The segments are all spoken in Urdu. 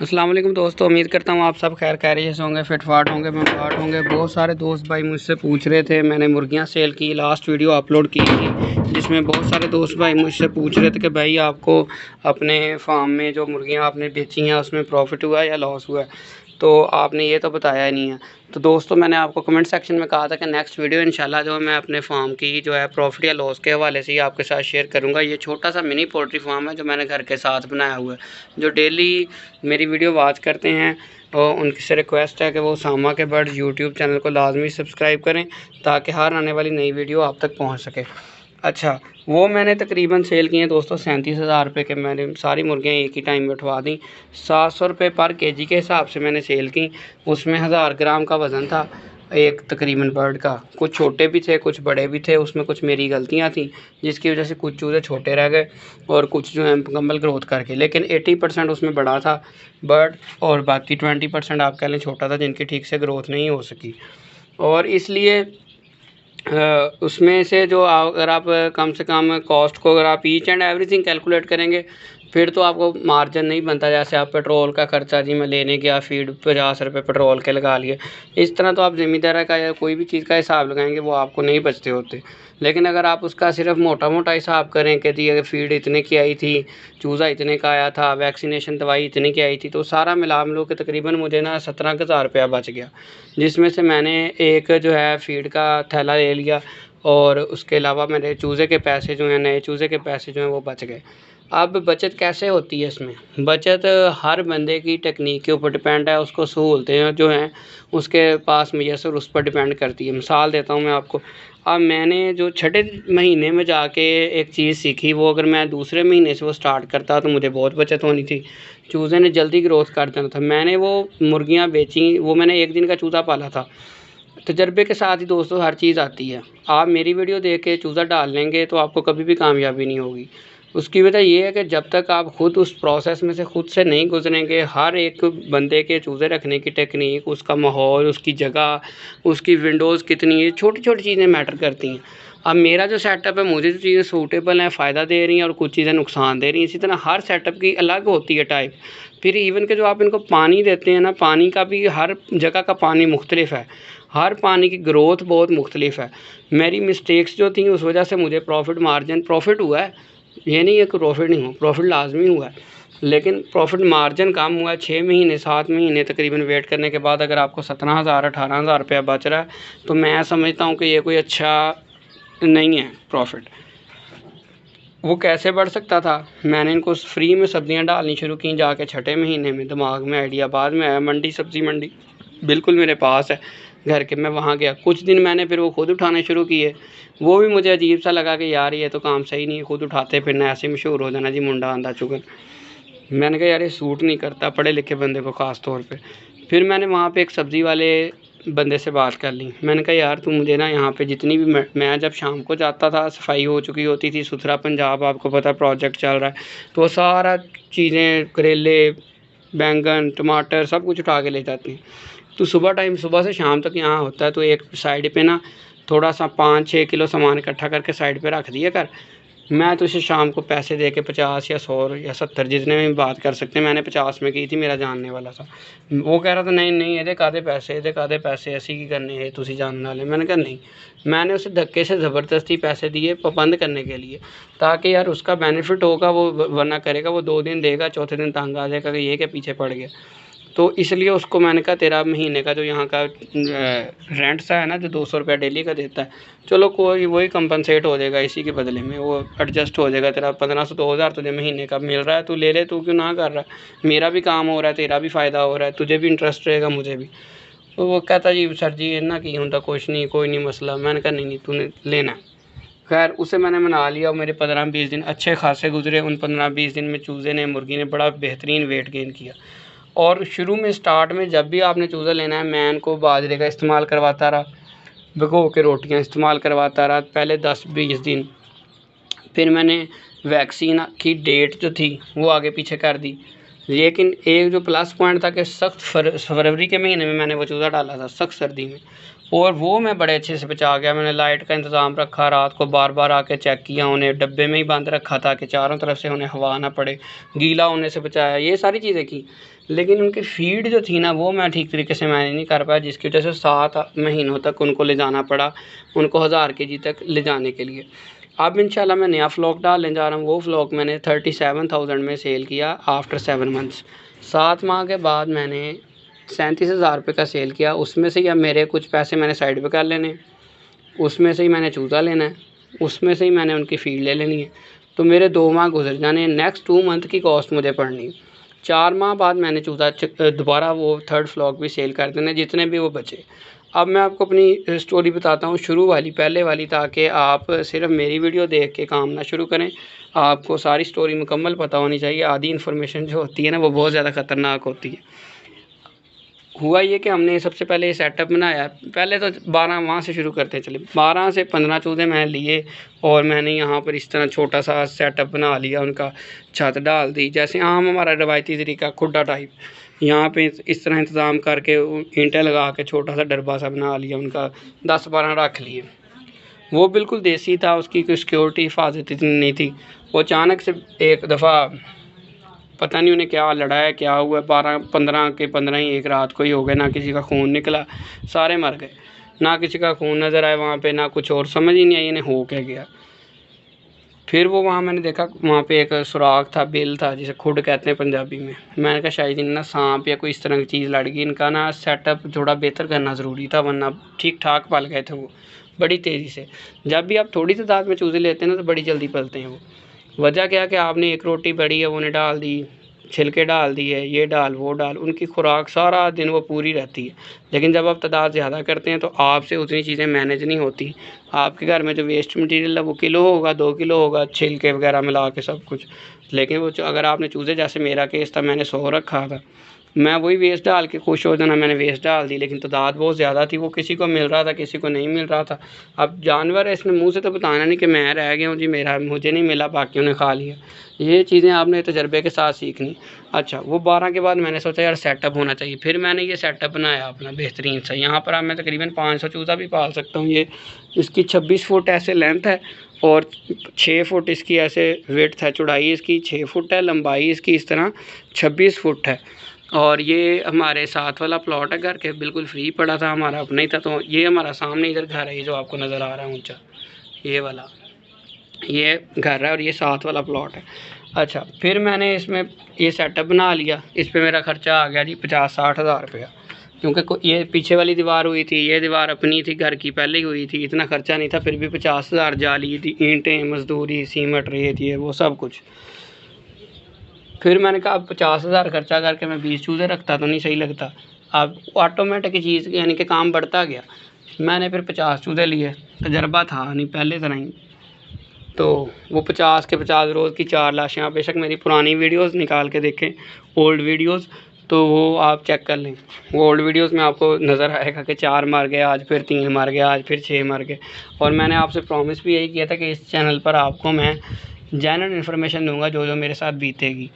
السلام علیکم دوستو، امید کرتا ہوں آپ سب خیر خیریت ہوں گے فٹ فاٹ ہوں گے میں فاٹ ہوں گے۔ بہت سارے دوست بھائی مجھ سے پوچھ رہے تھے، میں نے مرغیاں سیل کی لاسٹ ویڈیو اپلوڈ کی تھی، جس میں بہت سارے دوست بھائی مجھ سے پوچھ رہے تھے کہ بھائی آپ کو اپنے فارم میں جو مرغیاں آپ نے بیچی ہیں، اس میں پروفٹ ہوا ہے یا لاس ہوا ہے؟ تو آپ نے یہ تو بتایا ہی نہیں ہے۔ تو دوستو، میں نے آپ کو کمنٹ سیکشن میں کہا تھا کہ نیکسٹ ویڈیو انشاءاللہ جو میں اپنے فارم کی جو ہے پروفٹ یا لاس کے حوالے سے ہی آپ کے ساتھ شیئر کروں گا۔ یہ چھوٹا سا منی پولٹری فارم ہے جو میں نے گھر کے ساتھ بنایا ہوا ہے۔ جو ڈیلی میری ویڈیو واچ کرتے ہیں اور ان سے ریکویسٹ ہے کہ وہ ساما کے برڈ یوٹیوب چینل کو لازمی سبسکرائب کریں تاکہ ہر آنے والی نئی ویڈیو آپ تک پہنچ سکے۔ اچھا وہ میں نے تقریباً سیل کی ہیں دوستو، سینتیس ہزار روپے کے میں نے ساری مرغیاں ایک ہی ٹائم میں اٹھوا دیں۔ سات سو روپے پر کے جی کے حساب سے میں نے سیل کی اس میں ہزار گرام کا وزن تھا، ایک تقریباً برڈ کا۔ کچھ چھوٹے بھی تھے، کچھ بڑے بھی تھے، اس میں کچھ میری غلطیاں تھیں، جس کی وجہ سے کچھ چوزے چھوٹے رہ گئے اور کچھ جو ہیں مکمل گروتھ کر کے۔ لیکن ایٹی پرسینٹ اس میں بڑا تھا۔ برڈ اور باقی ٹوینٹی پرسینٹ آپ کہہ لیں چھوٹا تھا، جن کی ٹھیک سے گروتھ نہیں ہو سکی۔ اور اس لیے اس میں سے جو اگر آپ کم سے کم کاسٹ کو اگر آپ each and everything calculate کریں گے پھر تو آپ کو مارجن نہیں بنتا، جیسے آپ پیٹرول کا خرچہ جی میں لینے گیا فیڈ پچاس روپے پیٹرول کے لگا لیے۔ اس طرح تو آپ زمیندار کا یا کوئی بھی چیز کا حساب لگائیں گے، وہ آپ کو نہیں بچتے ہوتے۔ لیکن اگر آپ اس کا صرف موٹا موٹا حساب کریں کہ جی اگر فیڈ اتنے کی آئی تھی، چوزا اتنے کا آیا تھا ویکسینیشن دوائی اتنے کی آئی تھی، تو سارا ملا ملو کے تقریباً مجھے نا سترہ ہزار روپیہ بچ گیا۔ جس میں سے میں نے ایک جو ہے فیڈ کا تھیلا لے لیا اور اس کے علاوہ میرے چوزے کے پیسے جو ہیں، نئے چوزے کے پیسے جو ہیں، وہ بچ گئے۔ اب بچت کیسے ہوتی ہے اس میں؟ بچت ہر بندے کی ٹیکنیک کے اوپر ڈپینڈ ہے، اس کو سہولتیں جو ہیں، اس کے پاس میسر اس پر ڈپینڈ کرتی ہے۔ مثال دیتا ہوں میں آپ کو۔ اب میں نے جو چھٹے مہینے میں جا کے ایک چیز سیکھی، وہ اگر میں دوسرے مہینے سے وہ اسٹارٹ کرتا تو مجھے بہت بچت ہونی تھی۔ چوزے نے جلدی گروتھ کر دینا تھا۔ میں نے وہ مرغیاں بیچیں، وہ میں نے ایک دن کا چوزا پالا تھا۔ تجربے کے ساتھ ہی دوستوں ہر چیز آتی ہے۔ آپ میری ویڈیو دیکھ کے چوزا ڈال لیں گے تو آپ کو کبھی بھی کامیابی نہیں ہوگی۔ اس کی وجہ یہ ہے کہ جب تک آپ خود اس پروسیس میں سے خود سے نہیں گزریں گے، ہر ایک بندے کے چوزے رکھنے کی ٹیکنیک اس کا ماحول، اس کی جگہ، اس کی ونڈوز کتنی ہے، چھوٹی چھوٹی چیزیں میٹر کرتی ہیں۔ اب میرا جو سیٹ اپ ہے، مجھے جو چیزیں سوٹیبل ہیں، فائدہ دے رہی ہیں اور کچھ چیزیں نقصان دے رہی ہیں، اسی طرح ہر سیٹ اپ کی الگ ہوتی ہے ٹائپ پھر ایون کہ جو آپ ان کو پانی دیتے ہیں نا، پانی کا بھی ہر جگہ کا پانی مختلف ہے۔ ہر پانی کی گروتھ بہت مختلف ہے۔ میری مسٹیکس جو تھیں، اس وجہ سے مجھے پروفٹ مارجن پروفٹ ہوا ہے۔ یہ نہیں ہے کہ پروفٹ نہیں ہو پروفٹ لازمی ہوا ہے۔ لیکن پروفٹ مارجن کم ہوا ہے، چھ مہینے، سات مہینے تقریباً ویٹ کرنے کے بعد اگر آپ کو سترہ ہزار، اٹھارہ ہزار روپیہ بچ رہا ہے، تو میں سمجھتا ہوں کہ یہ کوئی اچھا نہیں ہے پروفٹ وہ کیسے بڑھ سکتا تھا؟ میں نے ان کو فری میں سبزیاں ڈالنی شروع کی جا کے چھٹے مہینے میں، دماغ میں آئیڈیا بعد میں آیا، منڈی، سبزی منڈی، بالکل میرے پاس ہے۔ گھر کے میں وہاں گیا۔ کچھ دن میں نے پھر وہ خود اٹھانے شروع کیے۔ وہ بھی مجھے عجیب سا لگا کہ یار یہ تو کام صحیح نہیں ہے، خود اٹھاتے پھرنا، ایسے مشہور ہو جانا جی منڈا آندھا چکن۔ میں نے کہا یار یہ سوٹ نہیں کرتا، پڑھے لکھے بندے کو خاص طور پہ۔ پھر میں نے وہاں پہ ایک سبزی والے بندے سے بات کر لی۔ میں نے کہا یار تو مجھے نا یہاں پہ جتنی بھی میں جب شام کو جاتا تھا، صفائی ہو چکی ہوتی تھی، ستھرا پنجاب، آپ کو پتہ پروجیکٹ چل رہا ہے۔ تو وہ سارا چیزیں، کریلے، بینگن، ٹماٹر، سب کچھ اٹھا کے لے جاتی ہیں۔ تو صبح ٹائم صبح سے شام تک یہاں ہوتا ہے، تو ایک سائڈ پہ نا تھوڑا سا پانچ چھ کلو سامان اکٹھا کر کے سائڈ پہ رکھ دیا کر۔ میں تو اسے شام کو پیسے دے کے پچاس یا سو یا ستر جتنے میں بات کر سکتے ہیں، میں نے پچاس میں کی تھی، میرا جاننے والا تھا۔ وہ کہہ رہا تھا، نہیں نہیں، یہ کادے پیسے، یہ کادے پیسے، ایسی کی کرنے ہیں تسی جاننے والے۔ میں نے کہا، نہیں۔ میں نے اسے دھکے سے زبردستی پیسے دیے پابند کرنے کے لیے، تاکہ یار اس کا بینیفٹ ہوگا، وہ ورنہ کرے گا، وہ دو دن دے گا، چوتھے دن تانگ آ جائے گا کہ یہ کہ پیچھے پڑ گیا۔ تو اس لیے اس کو میں نے کہا تیرا مہینے کا جو یہاں کا رینٹ سا ہے نا جو دو سو روپیہ ڈیلی کا دیتا ہے، چلو کوئی وہی کمپنسیٹ ہو جائے گا اسی کے بدلے میں، وہ ایڈجسٹ ہو جائے گا، تیرا پندرہ سو دو ہزار تجھے مہینے کا مل رہا ہے، تو لے لے، تو کیوں نہ کر رہا ہے؟ میرا بھی کام ہو رہا ہے، تیرا بھی فائدہ ہو رہا ہے، تجھے بھی انٹرسٹ رہے گا، مجھے بھی۔ تو وہ کہتا جی سر جی اتنا کی ہوں کچھ نہیں، کوئی نہیں مسئلہ۔ میں نے کہا، نہیں نہیں تو نے لینا ہے۔ خیر، اسے میں نے منا لیا اور میرے پندرہ بیس دن اچھے خاصے گزرے، ان پندرہ بیس دن میں چوزے نے، مرغی نے بڑا بہترین ویٹ گین کیا۔ اور شروع میں اسٹارٹ میں جب بھی آپ نے چوزہ لینا ہے میں ان کو باجرے کا استعمال کرواتا رہا، بھگو کے روٹیاں استعمال کرواتا رہا پہلے دس بیس دن، پھر میں نے ویکسین کی ڈیٹ جو تھی وہ آگے پیچھے کر دی. لیکن ایک جو پلس پوائنٹ تھا کہ سخت فروری کے مہینے میں میں نے وہ چوزا ڈالا تھا، سخت سردی میں. اور وہ میں بڑے اچھے سے بچا گیا۔ میں نے لائٹ کا انتظام رکھا، رات کو بار بار آ کے چیک کیا، انہیں ڈبے میں ہی بند رکھا تھا کہ چاروں طرف سے انہیں ہوا نہ پڑے۔ گیلا ہونے سے بچایا، یہ ساری چیزیں کی۔ لیکن ان کی فیڈ جو تھی نا، وہ میں ٹھیک طریقے سے مینیج نہیں کر پایا، جس کی وجہ سے سات مہینوں تک ان کو لے جانا پڑا، ان کو ہزار کے جی تک لے جانے کے لیے۔ اب انشاءاللہ میں نیا فلوک ڈالنے جا رہا ہوں۔ وہ فلوک میں نے تھرٹی سیون تھاؤزینڈ میں سیل کیا آفٹر سیون منتھس۔ سات ماہ کے بعد میں نے سینتیس ہزار روپے کا سیل کیا۔ اس میں سے یا میرے کچھ پیسے میں نے سائڈ پہ کر لینے اس میں سے ہی میں نے چوزا لینا ہے۔ اس میں سے ہی میں نے ان کی فیڈ لے لینی ہے۔ تو میرے دو ماہ گزر جانے نیکسٹ ٹو منتھ کی کاسٹ مجھے پڑنی چار ماہ بعد میں نے چوزا دوبارہ وہ تھرڈ فلاک بھی سیل کر دینے، جتنے بھی وہ بچے۔ اب میں آپ کو اپنی اسٹوری بتاتا ہوں، شروع والی، پہلے والی، تاکہ آپ صرف میری ویڈیو دیکھ کے کام نہ شروع کریں۔ آپ کو ساری اسٹوری مکمل پتہ ہونی چاہیے۔ آدھی انفارمیشن جو ہوتی ہے نا، وہ بہت زیادہ خطرناک ہوتی ہے۔ ہوا یہ کہ ہم نے سب سے پہلے یہ سیٹ اپ بنایا۔ پہلے تو بارہ وہاں سے شروع کرتے چلے۔ بارہ سے پندرہ چودہ میں لیے اور میں نے یہاں پر اس طرح چھوٹا سا سیٹ اپ بنا لیا، ان کا چھت ڈال دی۔ جیسے عام ہمارا روایتی طریقہ کھڈا ٹائپ یہاں پہ اس طرح انتظام کر کے اینٹیں لگا کے چھوٹا سا ڈربا سا بنا لیا، ان کا دس بارہ رکھ لیے۔ وہ بالکل دیسی تھا، اس کی کوئی سیکورٹی حفاظت اتنی نہیں تھی۔ وہ اچانک سے ایک دفعہ پتہ نہیں انہیں کیا لڑا ہے کیا ہوا ہے بارہ، پندرہ کے پندرہ ہی ایک رات کو ہی ہو گئے، نہ کسی کا خون نکلا، سارے مر گئے۔ نہ کسی کا خون نظر آئے وہاں پہ، نہ کچھ اور سمجھ ہی نہیں آئی انہیں ہو کے گیا۔ پھر وہ وہاں میں نے دیکھا، وہاں پہ ایک سوراخ تھا بل تھا، جسے کھڈ کہتے ہیں پنجابی میں۔ میں نے کہا شاید جی، ان نا سانپ یا کوئی اس طرح کی چیز لڑ گئی، ان کا نا سیٹ اپ تھوڑا بہتر کرنا ضروری تھا، ورنہ ٹھیک ٹھاک پل گئے تھے وہ، بڑی تیزی سے۔ جب بھی آپ تھوڑی تعداد میں چوزے لیتے ہیں نا، تو بڑی جلدی پلتے ہیں وہ۔ وجہ کیا کہ آپ نے ایک روٹی بڑی ہے وہ نے ڈال دی، چھلکے ڈال دیے، یہ ڈال، وہ ڈال، ان کی خوراک سارا دن وہ پوری رہتی ہے۔ لیکن جب آپ تعداد زیادہ کرتے ہیں تو آپ سے اتنی چیزیں مینیج نہیں ہوتی۔ آپ کے گھر میں جو ویسٹ مٹیریل ہے، وہ کلو ہوگا، دو کلو ہوگا، چھلکے وغیرہ ملا کے سب کچھ۔ لیکن وہ اگر آپ نے چوزے جیسے میرا کیس تھا، میں نے سو رکھا تھا۔ میں وہی ویسٹ ڈال کے خوش ہو جانا، میں نے ویسٹ ڈال دی، لیکن تعداد بہت زیادہ تھی، وہ کسی کو مل رہا تھا، کسی کو نہیں مل رہا تھا۔ اب جانور ہے اس نے منہ سے تو بتانا نہیں کہ میں رہ گیا ہوں جی میرا مجھے نہیں ملا، باقیوں نے کھا لیا۔ یہ چیزیں آپ نے تجربے کے ساتھ سیکھنی۔ اچھا وہ بارہ کے بعد میں نے سوچا یار سیٹ اپ ہونا چاہیے۔ پھر میں نے یہ سیٹ اپ بنایا اپنا بہترین سا۔ یہاں پر اب میں تقریباً پانچ سو چوزا بھی پال سکتا ہوں۔ یہ اس کی چھبیس فٹ ایسے لینتھ ہے اور چھ فٹ اس کی ایسے ویٹ ہے، چوڑائی اس کی چھ فٹ ہے، لمبائی اس کی اس طرح چھبیس فٹ ہے۔ اور یہ ہمارے ساتھ والا پلاٹ ہے، گھر کے بالکل فری پڑا تھا، ہمارا اپنا ہی تھا، تو یہ ہمارا سامنے ادھر گھر ہے، یہ جو آپ کو نظر آ رہا ہے، اونچا، یہ والا۔ یہ گھر ہے اور یہ ساتھ والا پلاٹ ہے۔ اچھا پھر میں نے اس میں یہ سیٹ اپ بنا لیا، اس پہ میرا خرچہ آ گیا جی پچاس ساٹھ ہزار روپیہ۔ کیونکہ یہ پیچھے والی دیوار ہوئی تھی، یہ دیوار اپنی تھی، گھر کی پہلے ہی ہوئی تھی، اتنا خرچہ نہیں تھا، پھر بھی پچاس ہزار جالی تھی، اینٹیں، مزدوری، سیمٹ، ریت، یہ وہ سب کچھ۔ پھر میں نے کہا اب پچاس ہزار خرچہ کر کے میں بیس چوزے رکھتا تو نہیں صحیح لگتا۔ اب آٹومیٹک چیز یعنی کہ کام بڑھتا گیا۔ میں نے پھر پچاس چوزے لیے، تجربہ تھا نہیں، پہلے طرح ہی۔ تو وہ پچاس کے پچاس روز کی چار لاشیں، آپ بے شک میری پرانی ویڈیوز نکال کے دیکھیں اولڈ ویڈیوز تو وہ آپ چیک کر لیں۔ وہ اولڈ ویڈیوز میں آپ کو نظر آئے گا کہ چار مر گئے، آج پھر تین مر گئے، آج پھر چھ مر گئے۔ اور میں نے آپ سے پرومس بھی یہی کیا تھا کہ اس چینل پر آپ کو میں جینرل انفارمیشن دوں گا جو جو میرے ساتھ بیتے گی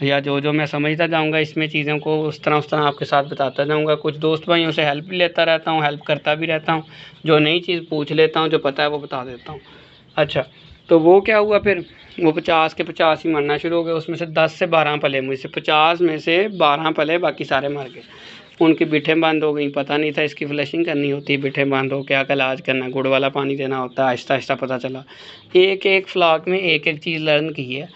یا جو جو میں سمجھتا جاؤں گا اس میں چیزوں کو اس طرح اس طرح آپ کے ساتھ بتاتا جاؤں گا کچھ دوست بھائیوں سے ہیلپ بھی لیتا رہتا ہوں ہیلپ کرتا بھی رہتا ہوں، جو نئی چیز پوچھ لیتا ہوں، جو پتہ ہے وہ بتا دیتا ہوں۔ اچھا تو وہ کیا ہوا پھر؟ وہ پچاس کے پچاس ہی مرنا شروع ہو گئے، اس میں سے دس سے بارہ پلے، مجھ سے پچاس میں سے بارہ پلے، باقی سارے مر گئے۔ ان کی بٹھیں بند ہو گئیں، پتہ نہیں تھا اس کی فلیشنگ کرنی ہوتی، بٹھیں بند ہو کیا علاج کرنا، گڑ والا پانی دینا ہوتا ہے آہستہ آہستہ پتہ چلا۔ ایک ایک فلاک میں ایک ایک چیز لرن کی ہے۔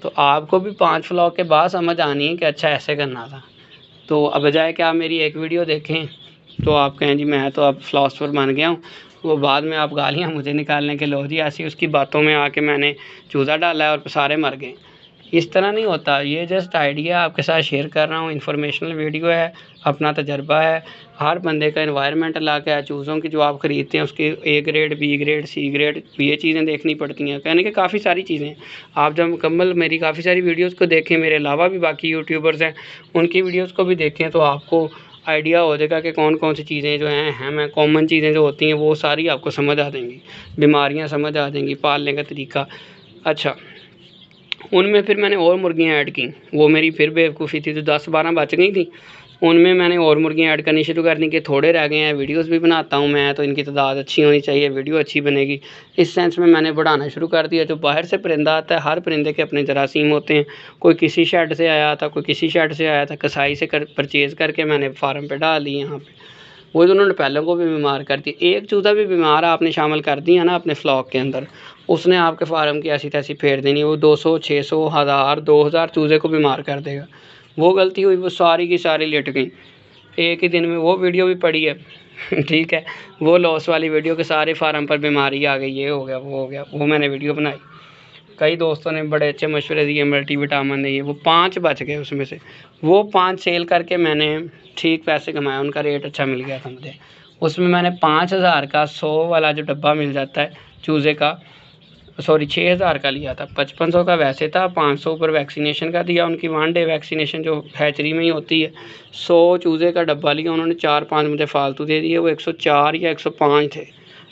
تو آپ کو بھی پانچ فلاک کے بعد سمجھ آنی ہے کہ اچھا ایسے کرنا تھا۔ تو اب بجائے کہ آپ میری ایک ویڈیو دیکھیں، تو آپ کہیں جی میں تو اب فلاسفر بن گیا ہوں۔ وہ بعد میں آپ گالیاں مجھے نکالنے کے لو جی ایسی اس کی باتوں میں آ کے میں نے چوزا ڈالا ہے اور سارے مر گئے۔ اس طرح نہیں ہوتا، یہ جسٹ آئیڈیا آپ کے ساتھ شیئر کر رہا ہوں انفارمیشنل ویڈیو ہے، اپنا تجربہ ہے۔ ہر بندے کا انوائرمنٹ لا کے چوزوں کی جو آپ خریدتے ہیں، اس کی A grade B grade C grade یہ چیزیں دیکھنی پڑتی ہیں۔ یعنی کہ کافی ساری چیزیں آپ جب مکمل میری کافی ساری ویڈیوز کو دیکھیں، میرے علاوہ بھی باقی یوٹیوبرز ہیں، ان کی ویڈیوز کو بھی دیکھیں تو آپ کو آئیڈیا ہو جائے گا کہ کون کون سی چیزیں جو ہیں، اہم ہیں کامن چیزیں جو ہوتی ہیں، وہ ساری آپ کو سمجھ آ جائیں گی۔ بیماریاں سمجھ آ جائیں گی، پالنے کا طریقہ۔ اچھا۔ ان میں پھر میں نے اور مرغیاں ایڈ کیں۔ وہ میری پھر بیوقوفی تھی تو دس بارہ بچ گئی تھیں۔ ان میں میں نے اور مرغیاں ایڈ کرنی شروع کر دیں کہ تھوڑے رہ گئے ہیں ویڈیوز بھی بناتا ہوں میں تو ان کی تعداد اچھی ہونی چاہیے ویڈیو اچھی بنے گی۔ اس سینس میں میں نے بڑھانا شروع کر دیا۔ جو باہر سے پرندہ آتا ہے، ہر پرندے کے اپنے جراثیم ہوتے ہیں۔ کوئی کسی شیڈ سے آیا تھا، کوئی کسی شیڈ سے آیا تھا، کسائی سے کر پرچیز کر کے میں نے فارم پہ ڈال دی یہاں پہ۔ وہ انہوں نے پہلے کو بھی بیمار کر دی۔ ایک چوزا بھی بیمار آپ نے شامل کر دیا نا اپنے فلاک کے اندر۔ اس نے آپ کے فارم کی ایسی تیسی پھیر دینی، وہ دو سو، چھ سو، ہزار، دو ہزار چوزے کو بیمار کر دے گا۔ وہ غلطی ہوئی، وہ ساری کی ساری لٹ گئیں۔ ایک ہی دن میں وہ ویڈیو بھی پڑی ہے۔ ٹھیک ہے، وہ لاس والی ویڈیو کے سارے فارم پر بیماری آ گئی، یہ ہو گیا، وہ ہو گیا، وہ میں نے ویڈیو بنائی۔ کئی دوستوں نے بڑے اچھے مشورے دیے، ملٹی وٹامن دیے، وہ پانچ بچ گئے اس میں سے۔ وہ پانچ سیل کر کے میں نے ٹھیک پیسے کمائے، ان کا ریٹ اچھا مل گیا تھا مجھے۔ اس میں میں نے پانچ ہزار کا سو والا جو ڈبہ مل جاتا ہے چوزے کا سوری، چھ ہزار کا لیا تھا۔ پچپن سو کا ویسے تھا، پانچ سو پر ویکسینیشن کا دیا، ان کی ون ڈے ویکسینیشن جو ہیچری میں ہی ہوتی ہے۔ سو چوزے کا ڈبہ لیا، انہوں نے چار پانچ مجھے فالتو دے دیے۔ وہ ایک سو چار یا ایک سو پانچ تھے۔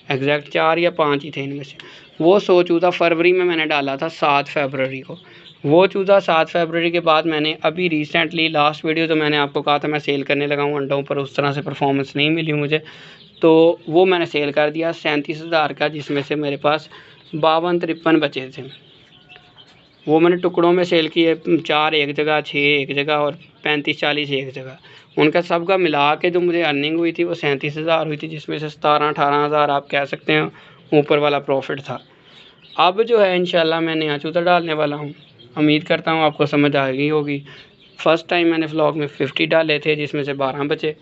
ایگزیکٹ چار یا پانچ ہی تھے ان میں سے۔ وہ سو چوزہ فروری میں میں نے ڈالا تھا، سات فیبرری کو۔ وہ چوزہ سات فیبرری کے بعد میں نے ابھی ریسنٹلی لاسٹ ویڈیو جو میں نے آپ کو کہا تھا، میں سیل کرنے لگا ہوں، انڈوں پر اس طرح سے پرفارمنس نہیں ملی مجھے۔ تو وہ میں نے سیل کر دیا، سینتیس ہزار کا، جس میں سے میرے پاس باون ترپن بچے تھے وہ میں نے ٹکڑوں میں سیل کیے چار ایک جگہ چھ ایک جگہ اور پینتیس چالیس ایک جگہ ان کا سب کا ملا کے جو مجھے ارننگ ہوئی تھی وہ سینتیس ہزار ہوئی تھی جس میں سے ستارہ اٹھارہ ہزار آپ کہہ سکتے ہیں اوپر والا پروفٹ تھا اب جو ہے انشاءاللہ میں نیا چوتا ڈالنے والا ہوں امید کرتا ہوں آپ کو سمجھ آ گئی ہوگی فرسٹ ٹائم میں نے فلاک میں ففٹی ڈالے تھے جس میں سے بارہ بچے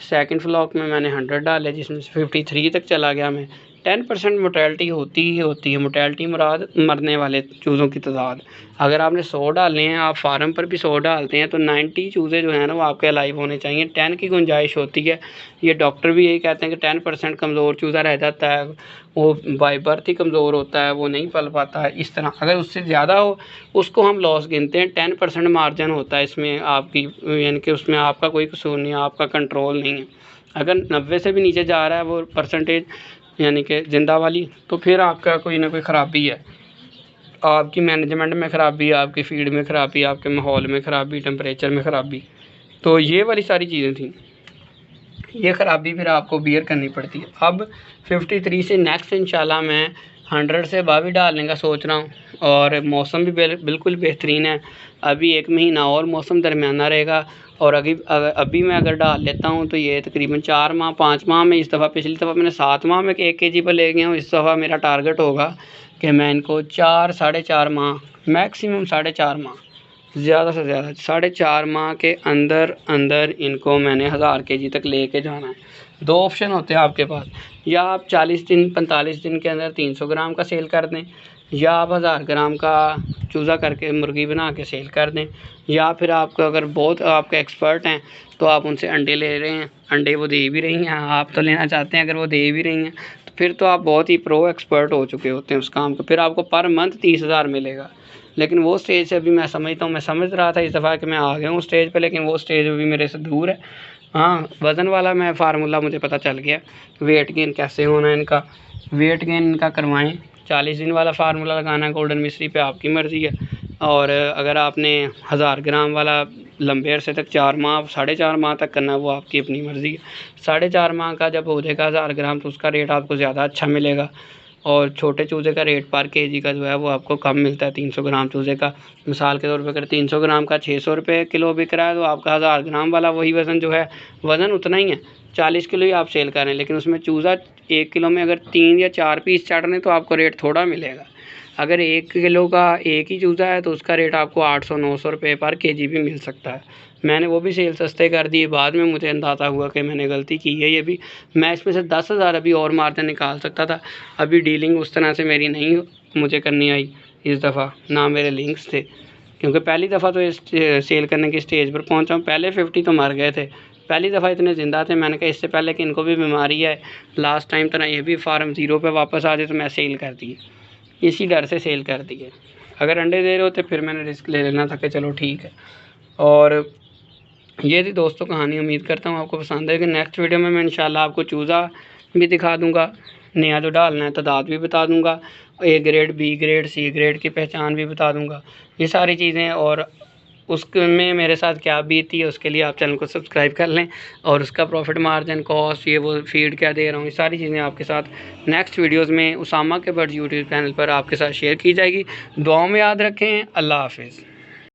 سیکنڈ فلاک میں میں نے ہنڈریڈ ڈالے جس میں سے ففٹی تھری تک چلا گیا میں ٹین پرسینٹ موٹیلٹی ہوتی ہی ہوتی ہے موٹیلٹی مراد مرنے والے چوزوں کی تعداد۔ اگر آپ نے سو ڈالنے ہیں، آپ فارم پر بھی سو ڈالتے ہیں تو نائنٹی چوزے جو ہیں نا، وہ آپ کے لائیو ہونے چاہیے۔ ٹین کی گنجائش ہوتی ہے۔ یہ ڈاکٹر بھی یہی کہتے ہیں کہ ٹین پرسینٹ کمزور چوزہ رہ جاتا ہے، وہ بائی برتھ ہی کمزور ہوتا ہے، وہ نہیں پل پاتا ہے۔ اس طرح اگر اس سے زیادہ ہو، اس کو ہم لاس گنتے ہیں۔ ٹین پرسینٹ مارجن ہوتا ہے اس میں آپ کی یعنی کہ اس میں آپ کا کوئی قصور نہیں ہے آپ کا کنٹرول نہیں ہے۔ اگر نوے سے بھی نیچے جا رہا ہے، وہ پرسنٹیج یعنی کہ زندہ والی، تو پھر آپ کا کوئی نہ کوئی خرابی ہے۔ آپ کی مینجمنٹ میں خرابی، آپ کی فیڈ میں خرابی، آپ کے ماحول میں خرابی ٹمپریچر میں خرابی۔ تو یہ والی ساری چیزیں تھیں۔ یہ خرابی پھر آپ کو بیئر کرنی پڑتی ہے۔ اب ففٹی تھری سے نیکسٹ انشاءاللہ میں ہنڈریڈ سے باوی ڈالنے کا سوچ رہا ہوں۔ اور موسم بھی بالکل بہترین ہے۔ ابھی ایک مہینہ اور موسم درمیانہ رہے گا۔ اور ابھی ابھی میں اگر ڈال لیتا ہوں تو یہ تقریباً چار ماہ، پانچ ماہ میں اس دفعہ، پچھلی دفعہ میں نے سات ماہ میں ایک کے جی پر لے گیا ہوں، اس دفعہ میرا ٹارگیٹ ہوگا کہ میں ان کو چار، ساڑھے چار ماہ میکسیمم ساڑھے چار ماہ، زیادہ سے زیادہ، ساڑھے چار ماہ کے اندر اندر ان کو میں نے ہزار کے جی تک لے کے جانا ہے۔ دو آپشن ہوتے ہیں آپ کے پاس، یا آپ چالیس دن، پینتالیس دن کے اندر تین سو گرام کا سیل کر دیں۔ یا آپ ہزار گرام کا چوزا کر کے مرغی بنا کے سیل کر دیں، یا پھر آپ کو اگر بہت آپ کے ایکسپرٹ ہیں تو آپ ان سے انڈے لے رہے ہیں۔ انڈے وہ دے بھی رہی ہیں، آپ تو لینا چاہتے ہیں اگر وہ دے بھی رہی ہیں۔ تو پھر تو آپ بہت ہی پرو ایکسپرٹ ہو چکے ہوتے ہیں اس کام کو۔ پھر آپ کو پر منتھ تیس ہزار ملے گا۔ لیکن وہ اسٹیج سے ابھی میں سمجھتا ہوں، میں سمجھ رہا تھا اس دفعہ کہ میں آ گیا ہوں اسٹیج پہ، لیکن وہ اسٹیج ابھی میرے سے دور ہے۔ ہاں وزن والا میں فارمولہ مجھے پتہ چل گیا۔ ویٹ گین کیسے ہونا ہے ان کا؟ ویٹ گین ان کا کروائیں۔ چالیس دن والا فارمولہ لگانا ہے گولڈن مصری پہ آپ کی مرضی ہے۔ اور اگر آپ نے ہزار گرام والا لمبے عرصے تک چار ماہ، ساڑھے چار ماہ تک کرنا ہے، وہ آپ کی اپنی مرضی ہے۔ ساڑھے چار ماہ کا جب ہو جائے گا ہزار گرام، تو اس کا ریٹ آپ کو زیادہ اچھا ملے گا۔ اور چھوٹے چوزے کا ریٹ پر کے جی کا جو ہے، وہ آپ کو کم ملتا ہے۔ تین سو گرام چوزے کا، مثال کے طور پہ اگر تین سو گرام کا چھ سو روپے کلو بک رہا ہے، تو آپ کا ہزار گرام والا وہی وزن جو ہے، وزن اتنا ہی ہے۔ چالیس کلو ہی آپ سیل کر رہے ہیں، لیکن اس میں چوزا ایک کلو میں اگر تین یا چار پیس چڑھ تو آپ کو ریٹ تھوڑا ملے گا۔ اگر ایک کلو کا ایک ہی چوزا ہے تو اس کا ریٹ آپ کو آٹھ سو، نو سو روپے پر کے جی بھی مل سکتا ہے۔ میں نے وہ بھی سیل سستے کر دیے، بعد میں مجھے اندازہ ہوا کہ میں نے غلطی کی ہے۔ یہ بھی میں اس میں سے دس ہزار ابھی اور مارجن نکال سکتا تھا۔ ابھی ڈیلنگ اس طرح سے میری نہیں مجھے کرنی آئی اس دفعہ، نہ میرے لنکس تھے۔ کیونکہ پہلی دفعہ تو اس سیل کرنے کی اسٹیج پر پہنچا ہوں۔ پہلے ففٹی تو مر گئے تھے۔ پہلی دفعہ اتنے زندہ تھے، میں نے کہا اس سے پہلے کہ ان کو بھی بیماری ہے۔ لاسٹ ٹائم طرح یہ بھی فارم زیرو پہ واپس آ جائے تو میں سیل کر دیے۔ اسی ڈر سے سیل کر دیے۔ اگر انڈے دے رہے ہوتے پھر میں نے رسک لے لینا تھا کہ چلو ٹھیک ہے۔ اور یہ تھی دوستوں کہانی، امید کرتا ہوں آپ کو پسند ہے کہ نیکسٹ ویڈیو میں میں انشاءاللہ آپ کو چوزا بھی دکھا دوں گا، نیا جو ڈالنا ہے، تعداد بھی بتا دوں گا۔ A grade B grade C grade کی پہچان بھی بتا دوں گا۔ یہ ساری چیزیں اور اس میں میرے ساتھ کیا بیتی ہے، اس کے لیے آپ چینل کو سبسکرائب کر لیں اور اس کا پروفٹ مارجن کاسٹ یہ وہ فیڈ کیا دے رہا ہوں، یہ ساری چیزیں آپ کے ساتھ نیکسٹ ویڈیوز میں اسامہ کے برڈ یوٹیوب چینل پر آپ کے ساتھ شیئر کی جائے گی۔ دعاؤں میں یاد رکھیں، اللہ حافظ۔